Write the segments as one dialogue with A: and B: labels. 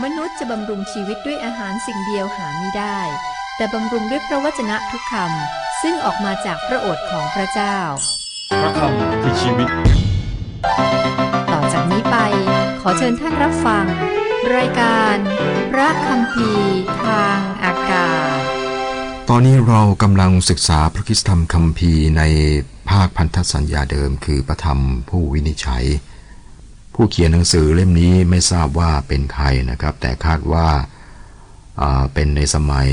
A: มนุษย์จะบำรุงชีวิตด้วยอาหารสิ่งเดียวหาไม่ได้ แต่บำรุงด้วยพระวจนะทุกคำ ซึ่งออกมาจากพระโอษฐ์ของพระเจ้า
B: พระคำคือชีวิต
A: ต่อจากนี้ไป ขอเชิญท่านรับฟัง รายการ พระคำพีร์ทางอากาศ
C: ตอนนี้เรากำลังศึกษาพระคิสธรรมคัมภีร์ในภาคพันธสัญญาเดิมคือพระธรรมผู้วินิจฉัย ผู้เขียนหนังสือเล่มนี้ไม่ทราบว่าเป็นใครนะครับ แต่คาดว่าาเป็นในสมัย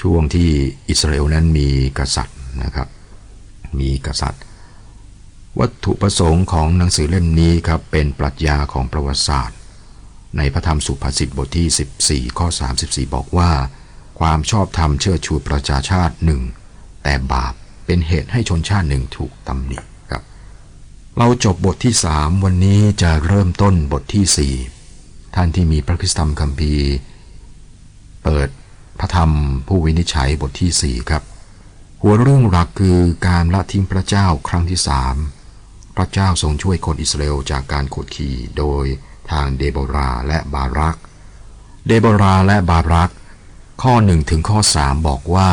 C: ช่วงที่อิสราเอลนั้นมีกษัตริย์นะครับ มีกษัตริย์ วัตถุประสงค์ของหนังสือเล่มนี้ครับเป็นปรัชญาของประวัติศาสตร์ ในพระธรรมสุภาษิตบทที่ 14 ข้อ 34 บอกว่า ความชอบธรรมเชื่อชูประชาชาติหนึ่งแต่บาปเป็นเหตุให้ชนชาติหนึ่งถูกตำหนิ เราจบบทที่3วันนี้จะเริ่มต้นบทที่4ท่านที่มีพระคริสตธรรมคัมภีร์ เปิดพระธรรมผู้วินิจฉัยบทที่4ครับ หัวเรื่องหลักคือการละทิ้งพระเจ้าครั้งที่สามพระเจ้าทรงช่วยคนอิสราเอลจากการกดขี่โดยทางเดโบราและบารัก เดโบราและบารัก ข้อหนึ่งถึงข้อ3บอกว่า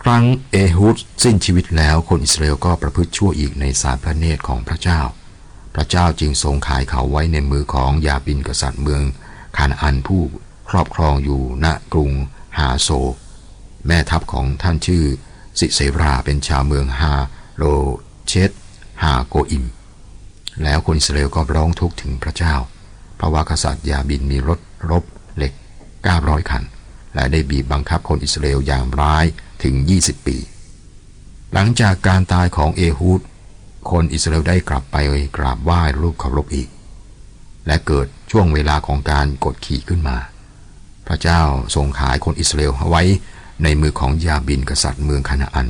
C: ครั้งเอฮุดสิ้นชีวิตแล้วคนอิสราเอลก็ประพฤติชั่วอีกในสายพระเนตรของพระเจ้า พระเจ้าจึงทรงขายเขาไว้ในมือของยาบินกษัตริย์เมืองคานอันผู้ครอบครองอยู่ณกรุงฮาโซ แม่ทัพของท่านชื่อสิเซราเป็นชาวเมืองฮาโรเชตฮาโกอิม แล้วคนอิสราเอลก็ร้องทุกข์ถึงพระเจ้า เพราะว่ากษัตริย์ยาบินมีรถรบเหล็ก 900 คัน และได้บีบบังคับคนอิสราเอลอย่างร้าย ถึง 20 ปี หลังจากการตายของเอฮูด คนอิสราเอลได้กลับไปกราบไหว้รูปเคารพอีก และเกิดช่วงเวลาของการกดขี่ขึ้นมา พระเจ้าทรงขายคนอิสราเอลไว้ในมือของยาบินกษัตริย์เมืองคานาอัน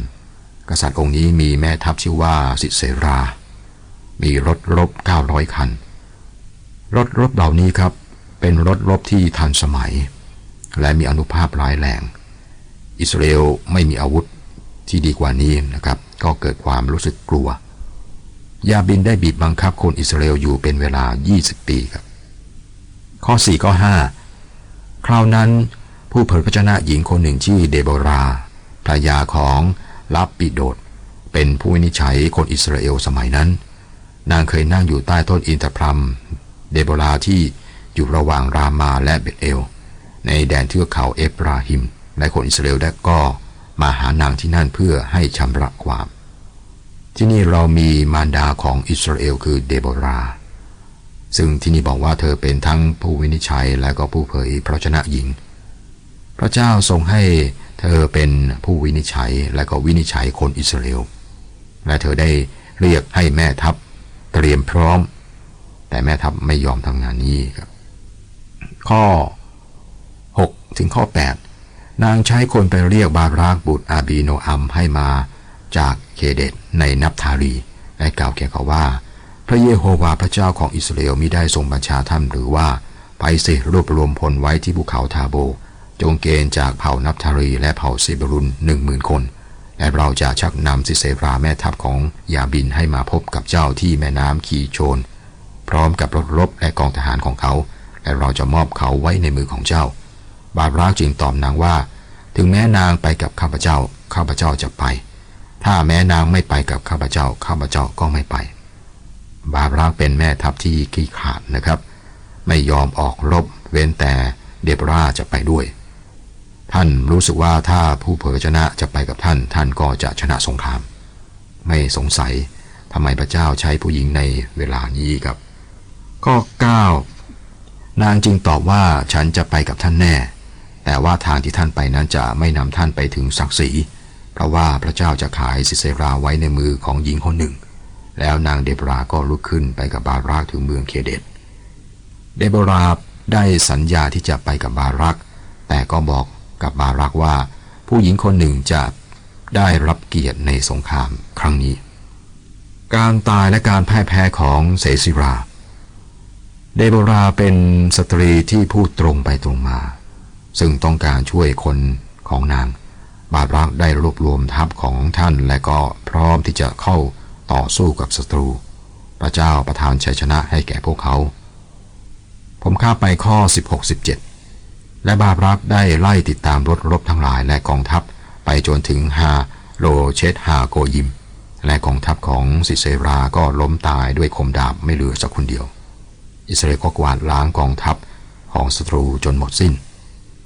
C: กษัตริย์องค์นี้มีแม่ทัพชื่อว่าสิเซรา มีรถรบ 900 คัน รถรบเหล่านี้ครับ เป็นรถรบที่ทันสมัย และมีอนุภาพร้ายแรง อิสราเอลไม่มีอาวุธที่ดีกว่านี้นะครับ ก็เกิดความรู้สึกกลัวยาบินได้บีบบังคับคนอิสราเอลอยู่เป็นเวลา 20 ปีครับ ข้อ4ข้อ5คราวนั้นผู้เผยพระชนะหญิงคนหนึ่งชื่อเดโบราภรรยาของลับปิโดดเป็นผู้วินิจฉัยคนอิสราเอลสมัยนั้น นางเคยนั่งอยู่ใต้ต้นอินทพรัม เดโบราที่อยู่ระหว่างรามาและเบตเอล ในแดนเทือกเขาเอฟราฮิม และคนอิสราเอลได้ก็มาหานางที่นั่นเพื่อให้ชำระความ ที่นี่เรามีมารดาของอิสราเอลคือเดโบราซึ่งที่นี่บอกว่าเธอเป็นทั้งผู้วินิจฉัยและก็ผู้เผยพระชนะหญิง พระเจ้าทรงให้เธอเป็นผู้วินิจฉัยและก็วินิจฉัยคนอิสราเอล และเธอได้เรียกให้แม่ทัพเตรียมพร้อม แต่แม่ทัพไม่ยอมทำงานนี้ครับ ข้อ 6 ถึงข้อ 8 นางใช้คนไปเรียกบารากบุตรอาบีโนอัมให้มาจากเคเดตในนับทารีและกล่าวแก่เขาว่า พระเยโฮวาห์พระเจ้าของอิสราเอลมิได้ทรงบัญชาท่านหรือว่าไปสิรวบรวมพลไว้ที่ภูเขาทาโบ จงเกณฑ์จากเผ่านับทารีและเผ่าเซบรุนหนึ่งหมื่นคน และเราจะชักนำซิเซราแม่ทัพของยาบินให้มาพบกับเจ้าที่แม่น้ำคีโชน พร้อมกับรถรบและกองทหารของเขา และเราจะมอบเขาไว้ในมือของเจ้า บาบรากจึงตอบนางว่า ถึงแม้นางไปกับข้าพเจ้า ข้าพเจ้าจะไป ถ้าแม้นางไม่ไปกับข้าพเจ้า ข้าพเจ้าก็ไม่ไป บาบรากเป็นแม่ทัพที่ขี้ขาดนะครับ ไม่ยอมออกรบเว้นแต่เดบราจะไปด้วย ท่านรู้สึกว่าถ้าผู้เผยชนะจะไปกับท่าน ท่านก็จะชนะสงคราม ไม่สงสัยทำไมพระเจ้าใช้ผู้หญิงในเวลานี้ครับข้อ9นางจึงตอบว่าฉันจะไปกับท่านแน่ แต่ว่าทางที่ท่านไปนั้นจะไม่นำท่านไปถึงศักดิ์ศรี เพราะว่าพระเจ้าจะขายซิเซราไว้ในมือของหญิงคนหนึ่ง แล้วนางเดบราก็ลุกขึ้นไปกับบารักถึงเมืองเคเดตเดโบราได้สัญญาที่จะไปกับบารัก แต่ก็บอกกับบารักว่า ผู้หญิงคนหนึ่งจะได้รับเกียรติในสงครามครั้งนี้ การตายและการพ่ายแพ้ของเสสิรา เดโบราเป็นสตรีที่พูดตรงไปตรงมา ซึ่งต้องการช่วยคนของนาง บารักได้รวบรวมทัพของท่านและก็พร้อมที่จะเข้าต่อสู้กับศัตรู พระเจ้าประทานชัยชนะให้แก่พวกเขา ผมข้าไปข้อ 16 17 และบาบรักได้ไล่ติดตามรถรบทั้งหลายและกองทัพไปจนถึงฮาโลเชตฮาโกยิม และกองทัพของซิเซราก็ล้มตายด้วยคมดาบไม่เหลือสักคนเดียว อิสราเอลก็กวาดล้างกองทัพของศัตรูจนหมดสิ้น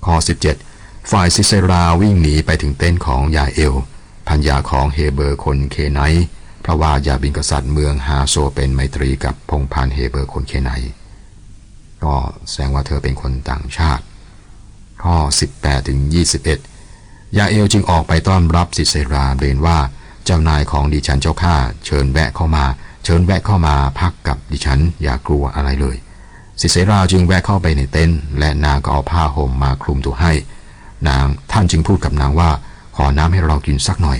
C: ข้อ 17 ฝ่ายซิเซราวิ่งหนีไปถึงเต็นของยาเอลพัญญาของเฮเบอร์คนเคไนท์เพราะว่ายาบินกษัตริย์เมืองฮาโซเป็นไมตรีกับพงพันเฮเบอร์คนเคไนก็แสดงว่าเธอเป็นคนต่างชาติ ข้อ 18ถึง21 ยาเอลจึงออกไปต้อนรับซิเซราเรียนว่าเจ้านายของดิฉันเจ้าข้าเชิญแวะเข้ามา เชิญแวะเข้ามาพักกับดิฉันอย่ากลัวอะไรเลย ซิเซราจึงแวะเข้าไปในเต็นท์และนางก็เอาผ้าห่มมาคลุมตัวให้ นางท่านจึงพูดกับนางว่า ขอน้ำให้เรากินสักหน่อย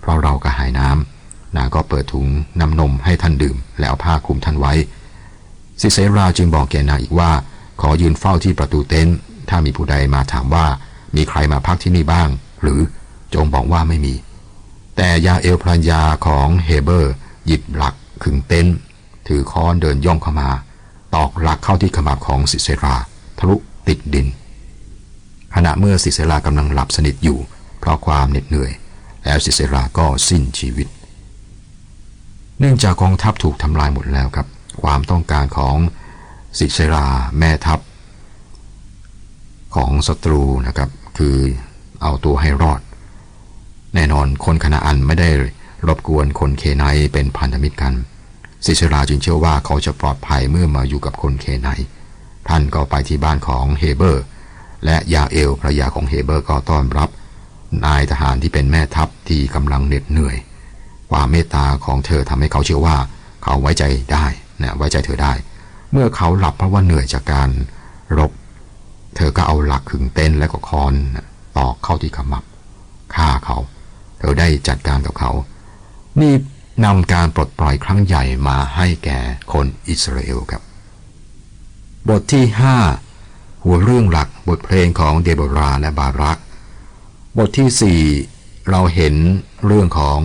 C: เพราะเราก็หายน้ำนางก็เปิดถุงน้ำนมให้ท่านดื่ม แล้วเอาผ้าคลุมท่านไว้ซิเซราจึงบอกแก่นางอีกว่า ขอยืนเฝ้าที่ประตูเต็นท์ถ้ามีผู้ใดมาถามว่ามีใครมาพักที่นี่บ้าง หรือจงบอกว่าไม่มี แต่ยาเอลภรรยาของเฮเบอร์ หยิบหลักขึงเต็นท์ถือค้อนเดินย่องเข้ามา ตอกหลักเข้าที่ขมับของซิเซรา ทะลุติดดิน ขณะเมื่อซิเซรากำลังหลับสนิทอยู่ เพราะความเหน็ดเหนื่อย แล้วซิเซราก็สิ้นชีวิต เนื่องจากกองทัพถูกทำลายหมดแล้วครับ ความต้องการของซิเซราแม่ทัพ ของศัตรูนะครับ คือเอาตัวให้รอด แน่นอนคนคณาอันไม่ได้รบกวนคนเคไนเป็นพันธมิตรกัน ซิเซราจึงเชื่อว่าเขาจะปลอดภัยเมื่อมาอยู่กับคนเคไนท่านก็ไปที่บ้านของเฮเบอร์ และยาเอลภรยาของเฮเบอร์ก็ต้อนรับ นายทหารที่เป็นแม่ทัพที่กำลังเหน็ดเหนื่อย ความเมตตาของเธอทำให้เขาเชื่อว่า เขาไว้ใจได้นะไว้ใจเธอได้ เมื่อเขาหลับเพราะว่าเหนื่อยจากการรบ เธอก็เอาหลักขึงเต้นและก็คอนตอกเข้าที่ขมับฆ่าเขา เธอได้จัดการกับเขา นี่ นำการปลดปล่อยครั้งใหญ่มาให้แก่คนอิสราเอลครับ บทที่ 5 หัวเรื่องหลักบทเพลงของเดโบราและบารัก บทที่ 4 เราเห็นเรื่องของ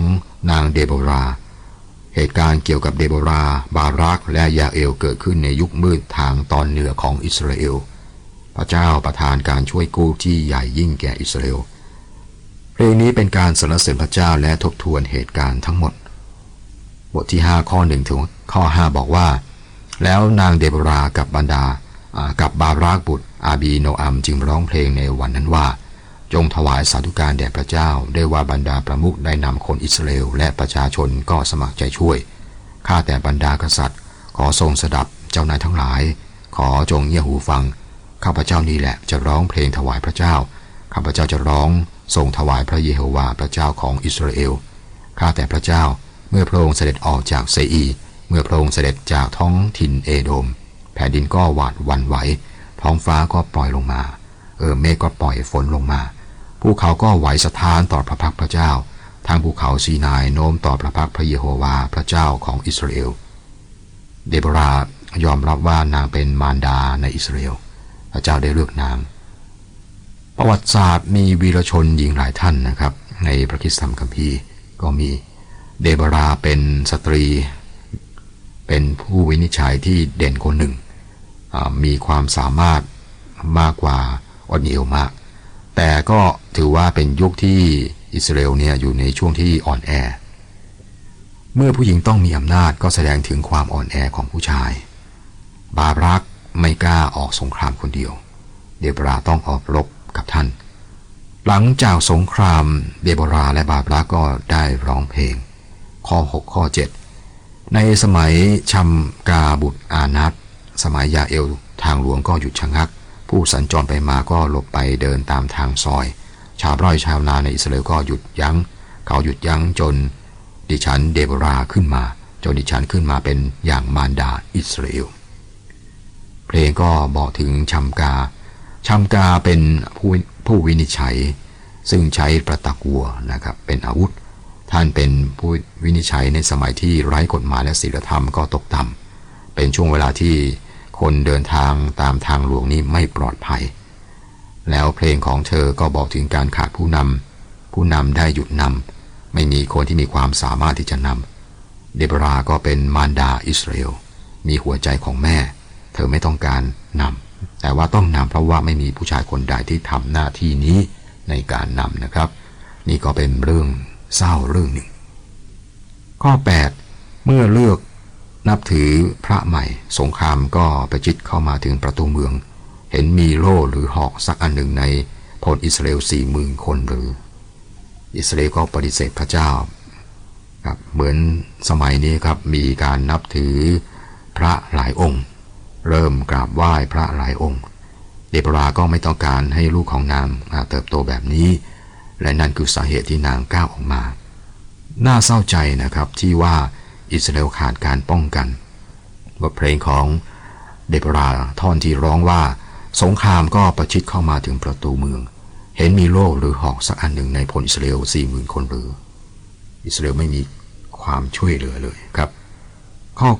C: นางเดโบรา เหตุการณ์เกี่ยวกับเดโบรา บารักและยาเอลเกิดขึ้นในยุคมืดทางตอนเหนือของอิสราเอล พระเจ้าประทานการช่วยกู้ที่ใหญ่ยิ่งแก่อิสราเอล เพลงนี้เป็นการสรรเสริญพระเจ้าและทบทวนเหตุการณ์ทั้งหมด บทที่ 5 ข้อ1ถึงข้อ 5 บอกว่า แล้วนางเดโบรากับบรรดาอ่ากับบารักบุตรอาบีโนอัมจึงร้องเพลงในวันนั้นว่า จงถวายสาธุการแด่พระเจ้าได้ว่าบรรดาประมุขได้นำคนอิสราเอลและประชาชนก็สมัครใจช่วยข้าแต่บรรดากษัตริย์ ขอทรงสดับเจ้านายทั้งหลาย ขอจงเงี่ยหูฟัง ข้าพเจ้านี่แหละจะร้องเพลงถวายพระเจ้า ข้าพเจ้าจะร้องทรงถวายพระเยโฮวาห์พระเจ้าของอิสราเอล ข้าแต่พระเจ้า มื่อพระองค์เสด็จออกจากเซอี เมื่อพระองค์เสด็จจากท้องถิ่นเอโดม แผ่นดินก็หวาดวันไหว ท้องฟ้าก็ปล่อยลงมา เออเมฆก็ปล่อยฝนลงมา ภูเขาก็ไหวสะท้านต่อพระพักพระเจ้า ทางภูเขาซีนายโน้มต่อพระพักพระเยโฮวาห์พระเจ้าของอิสราเอล เดโบรายอมรับว่านางเป็นมารดาในอิสราเอล พระเจ้าได้เลือกนาง ประวัติศาสตร์มีวีรชนหญิงหลายท่านนะครับ ในพระคิสธรรมคัมภีร์ก็มี เดโบราเป็นสตรี เป็นผู้วินิจฉัยที่เด่นคนหนึ่ง มีความสามารถมากกว่าออนเอลมาก แต่ก็ถือว่าเป็นยุคที่อิสราเอลเนี่ยอยู่ในช่วงที่อ่อนแอ เมื่อผู้หญิงต้องมีอำนาจก็แสดงถึงความอ่อนแอของผู้ชาย บารักไม่กล้าออกสงครามคนเดียว เดโบราต้องออกรบกับท่าน หลังจากสงครามเดโบราและบาบรักก็ได้ร้องเพลง ข้อ 6 ข้อ 7 ในสมัยชัมกาบุตรอานัตสมัยยาเอลทางหลวงก็หยุดชะงัก ผู้สัญจรไปมาก็หลบไปเดินตามทางซอย ชาวไร่ชาวนาในอิสราเอลก็หยุดยัง้ง เขาหยุดยั้งจน ดิฉันเดบราขึ้นมา จนดิฉันขึ้นมาเป็นอย่างมารดาอิสราเอลเพลงก็บอกถึงชัมกาชัมกาเป็นผู้ผู้วินิจฉัย ซึ่งใช้ประตักวัวนะครับเป็นอาวุธ ท่านเป็นผู้วินิจฉัยในสมัยที่ไร้กฎหมายและศีลธรรมก็ตกต่ำ เป็นช่วงเวลาที่คนเดินทางตามทางหลวงนี้ไม่ปลอดภัย แล้วเพลงของเธอก็บอกถึงการขาดผู้นำ ผู้นำได้หยุดนำ ไม่มีคนที่มีความสามารถที่จะนำ เดโบราก็เป็นมารดาอิสราเอล มีหัวใจของแม่ เธอไม่ต้องการนำ แต่ว่าต้องนำเพราะว่าไม่มีผู้ชายคนใดที่ทำหน้าที่นี้ในการนำนะครับ นี่ก็เป็นเรื่อง เศร้าเรื่องหนึ่ง ข้อ 8 เมื่อเลือกนับถือพระใหม่ สงครามก็ประจิตเข้ามาถึงประตูเมือง เห็นมีโล่หรือหอกสักอันหนึ่งในพลอิสราเอลสี่หมื่นคนหรือ อิสราเอลก็ปฏิเสธพระเจ้าครับเหมือนสมัยนี้ครับมีการนับถือพระหลายองค์ เริ่มกราบไหว้พระหลายองค์ เดบราก็ไม่ต้องการให้ลูกของนางเติบโตแบบนี้ และนั่นคือสาเหตุที่นางก้าวออกมา น่าเศร้าใจนะครับที่ว่าอิสราเอลขาดการป้องกันบทเพลงของเดบราท่อนที่ร้องว่า สงครามก็ประชิดเข้ามาถึงประตูเมือง เห็นมีโล่หรือหอกสักอันหนึ่งในพลอิสราเอลสี่หมื่นคนหรือ อิสราเอลไม่มีความช่วยเหลือเลยครับ ข้อ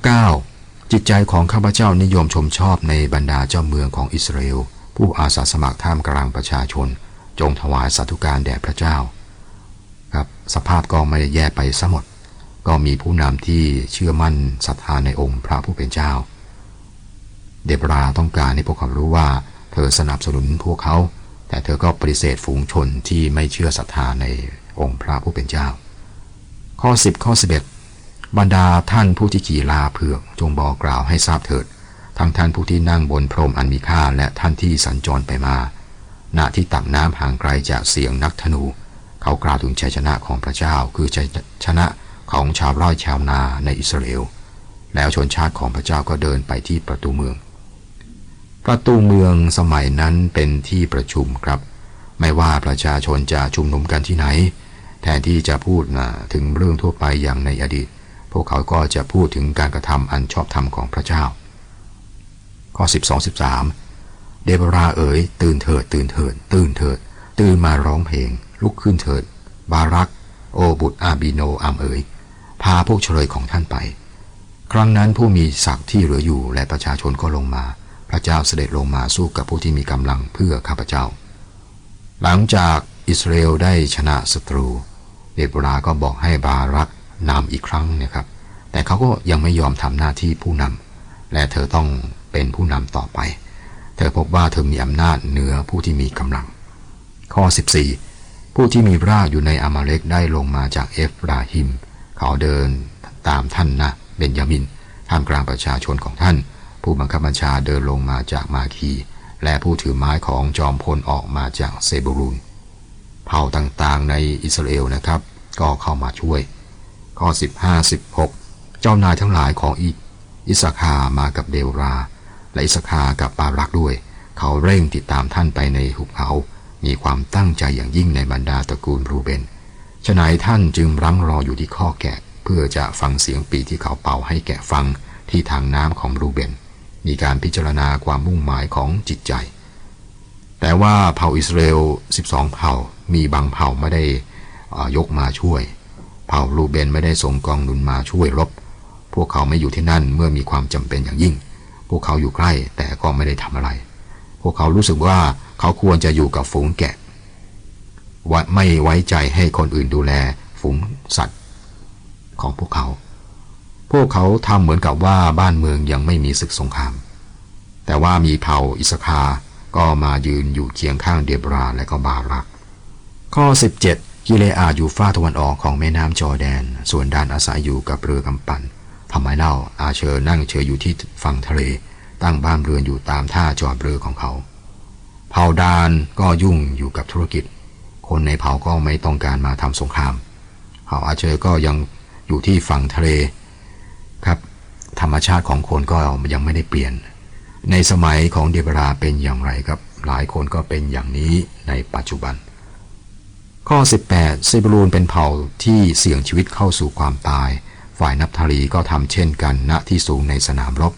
C: 9 จิตใจของข้าพเจ้านิยมชมชอบในบรรดาเจ้าเมืองของอิสราเอลผู้อาสาสมัครท่ามกลางประชาชน จงถวายสัตุการแด่พระเจ้าครับสภาพก็ไม่ได้แย่ไปซะหมด ก็มีผู้นำที่เชื่อมั่นศรัทธาในองค์พระผู้เป็นเจ้า เดบราต้องการให้พวกเขารู้ว่า เธอสนับสนุนพวกเขา แต่เธอก็ปฏิเสธฝูงชนที่ไม่เชื่อศรัทธาในองค์พระผู้เป็นเจ้า ข้อ 10 ข้อ 11 บรรดาท่านผู้ที่ขี่ลาเผือกจงบอกกล่าวให้ทราบเถิด ทั้งท่านผู้ที่นั่งบนพรมอันมีค่าและท่านที่สัญจรไปมา ณที่ตักน้ำห่างไกลจากเสียงนักธนู เขากล่าวถึงชัยชนะของพระเจ้า คือชัยชนะของชาวไร่ชาวนาในอิสราเอล แล้วชนชาติของพระเจ้าก็เดินไปที่ประตูเมือง ประตูเมืองสมัยนั้นเป็นที่ประชุมครับ ไม่ว่าประชาชนจะชุมนุมกันที่ไหน แทนที่จะพูดนะถึงเรื่องทั่วไปอย่างในอดีต พวกเขาก็จะพูดถึงการกระทำอันชอบธรรมของพระเจ้า ข้อ 12 13 เดบราเอ๋ยตื่นเถิด ตื่นเถิด ตื่นเถิด ตื่นมาร้องเพลง ลุกขึ้นเถิด บารัก โอบุตรอาบิโนอามเอ๋ยพาพวกเฉลยของท่านไป ครั้งนั้นผู้มีศักดิ์ที่เหลืออยู่และประชาชนก็ลงมา พระเจ้าเสด็จลงมาสู้กับผู้ที่มีกำลังเพื่อข้าพเจ้า หลังจากอิสราเอลได้ชนะศัตรู เดโบราก็บอกให้บารักนำอีกครั้งนะครับ แต่เขาก็ยังไม่ยอมทำหน้าที่ผู้นำและเธอต้องเป็นผู้นำต่อไป ธอพบว่าเธอมีอำนาจเหนือผู้ที่มีกำลัง ข้อ 14 ผู้ที่มีรากอยู่ในอามาเลกได้ลงมาจากเอฟราฮิม เขาเดินตามท่านนะเบนยามินท่ามกลางประชาชนของท่าน ผู้บังคับบัญชาเดินลงมาจากมาคี และผู้ถือไม้ของจอมพลออกมาจากเซบูรูนเผ่าต่างๆในอิสราเอลนะครับ ก็เข้ามาช่วย ข้อ 15 16 เจ้านายทั้งหลายของอิอิสคามากับเดวรา และอิสคากับบารักด้วย เขาเร่งติดตามท่านไปในหุบเขา มีความตั้งใจอย่างยิ่งในบรรดาตระกูลรูเบนฉนัยท่านจึงรั้งรออยู่ที่ข้อแกะ เพื่อจะฟังเสียงปีที่เขาเป่าให้แกะฟังที่ทางน้ำของรูเบน มีการพิจารณาความมุ่งหมายของจิตใจ แต่ว่าเผ่าอิสราเอล 12 เผ่า มีบางเผ่าไม่ได้ยกมาช่วย เผ่ารูเบนไม่ได้ส่งกองหนุนมาช่วยรบ พวกเขาไม่อยู่ที่นั่นเมื่อมีความจำเป็นอย่างยิ่ง พวกเขาอยู่ใกล้แต่ก็ไม่ได้ทำอะไร พวกเขารู้สึกว่าเขาควรจะอยู่กับฝูงแกะว่าไม่ไว้ใจให้คนอื่นดูแลฝูงสัตว์ ของพวกเขา พวกเขาทำเหมือนกับว่าบ้านเมืองยังไม่มีศึกสงคราม แต่ว่ามีเผ่าอิสคาก็มายืนอยู่เคียงข้างเดบราและก็บารัก ข้อ 17 กิเลอาอยู่ฝ้าตะวันออกของแม่น้ำจอร์แดน ส่วนดานอาศัยอยู่กับเรือกำปั่น ทำไมเล่าอาเชอร์นั่งเฉยอยู่ที่ฝั่งทะเล ตั้งบ้านเรือนอยู่ตามท่าจอดเรือของเขา เผ่าดานก็ยุ่งอยู่กับธุรกิจ คนในเผ่าก็ไม่ต้องการมาทำสงคราม เผ่าอาเชอร์ก็ยังอยู่ที่ฝั่งทะเลครับ ธรรมชาติของคนก็ยังไม่ได้เปลี่ยน ในสมัยของเดบราเป็นอย่างไรครับ หลายคนก็เป็นอย่างนี้ในปัจจุบันข้อ 18 เซบรูนเป็นเผ่าที่เสี่ยงชีวิตเข้าสู่ความตาย ฝ่ายนับทาลีก็ทำเช่นกันณที่สูงในสนามรบ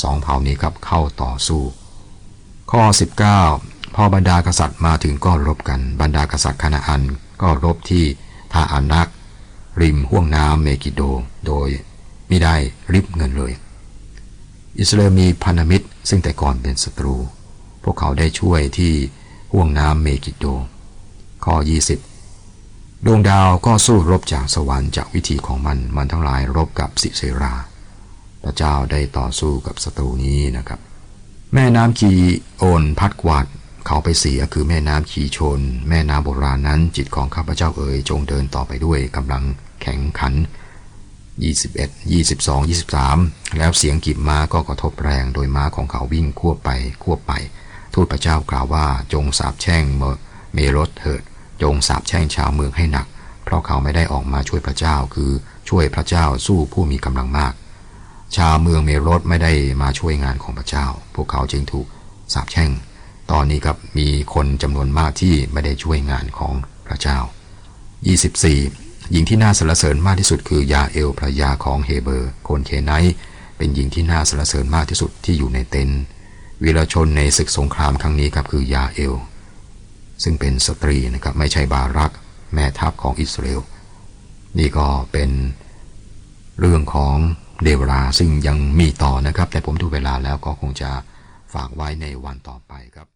C: สองเผ่านี้ครับเข้าต่อสู้ ข้อ 19 พอบรรดากษัตริย์มาถึงก็รบกันบรรดากษัตริย์คานาอันก็รบที่ทาอานัก ริมห้วงน้ำเมกิโด โดยไม่ได้ริบเงินเลย อิสราเอลมีพันธมิตรซึ่งแต่ก่อนเป็นศัตรู พวกเขาได้ช่วยที่ห่วงน้ำเมกิโด ข้อ 20 ดวงดาวก็สู้รบจากสวรรค์จากวิธีของมันมันทั้งหลายรบกับสิเซรา พ
D: ระเจ้าได้ต่อสู้กับศัตรูนี้นะครับ แม่น้ำคีโอนพัดกวาดเขาไปเสียคือแม่น้ำคีชน แม่น้ำโบราณนั้นจิตของข้าพเจ้าเอ๋ยจงเดินต่อไปด้วยกำลังแข็งขัน 21 22 23 แล้วเสียงกีบม้าก็กระทบแรงโดยม้าของเขาวิ่งควบไปควบไป ทูตพระเจ้ากล่าวว่าจงสาบแช่งเมเมรสเถิด จงสาบแช่งชาวเมืองให้หนัก เพราะเขาไม่ได้ออกมาช่วยพระเจ้าคือช่วยพระเจ้าสู้ผู้มีกำลังมาก ชาวเมืองเมรสไม่ได้มาช่วยงานของพระเจ้า พวกเขาจึงถูกสาปแช่ง ตอนนี้ครับมีคนจำนวนมากที่ไม่ได้ช่วยงานของพระเจ้า 24 หญิงที่น่าสรรเสริญมากที่สุดคือยาเอลภรยาของเฮเบอร์ คนเคไนเป็นหญิงที่น่าสรรเสริญมากที่สุดที่อยู่ในเต็นท์วีรชนในศึกสงครามครั้งนี้ครับคือยาเอล ซึ่งเป็นสตรีนะครับไม่ใช่บารัก แม่ทัพของอิสราเอลนี่ก็เป็นเรื่องของเดวราซึ่งยังมีต่อนะครับ แต่ผมดูเวลาแล้วก็คงจะฝากไว้ในวันต่อไปครับ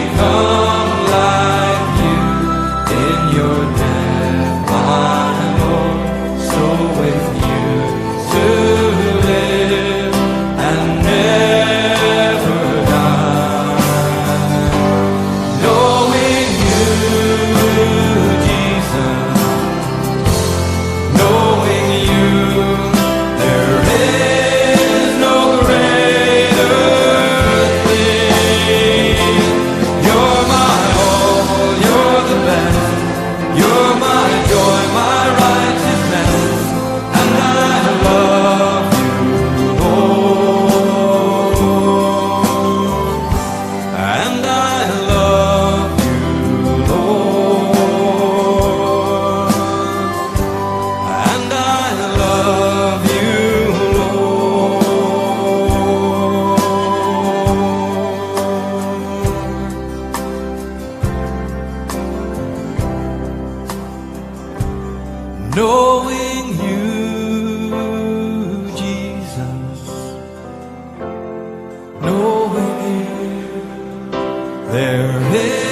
E: become. There is